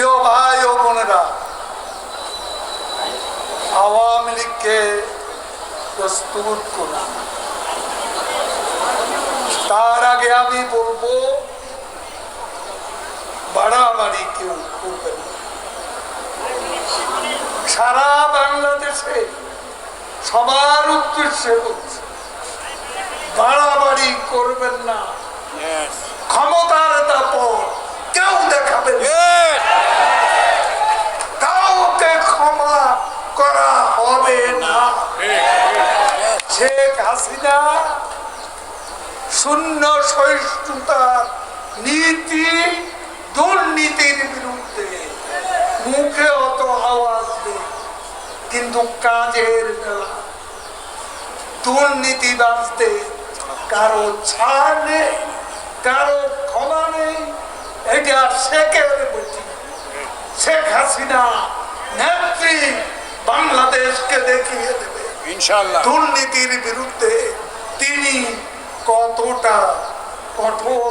প্রিয় ভাই ও বোনেরা, আওয়ামী লীগকে প্রস্তুত করুন। তার আগে আমি বলব, বাড়াবাড়ি কেউ করবেন সারা বাংলাদেশে সবার উদ্দেশ্যে বাড়াবাড়ি করবেন না ক্ষমতার দাপট কেউ দেখাবেন না। কাউকে ক্ষমা করা হবে না। শেখ হাসিনা শূন্য সহিষ্ণুতার নীতি দুর্নীতির বিরুদ্ধে মুখে অত আওয়াজ নেই, কিন্তু কাজের বেলা দুর্নীতি বাঁচতে কারও ছাড় নেই, কারও ক্ষমা নেই, এটা শেখের শেখ হাসিনা বাংলাদেশকে দেখিয়ে দেবে। ইনশাল্লাহ দুর্নীতির বিরুদ্ধে তিনি কতটা কঠোর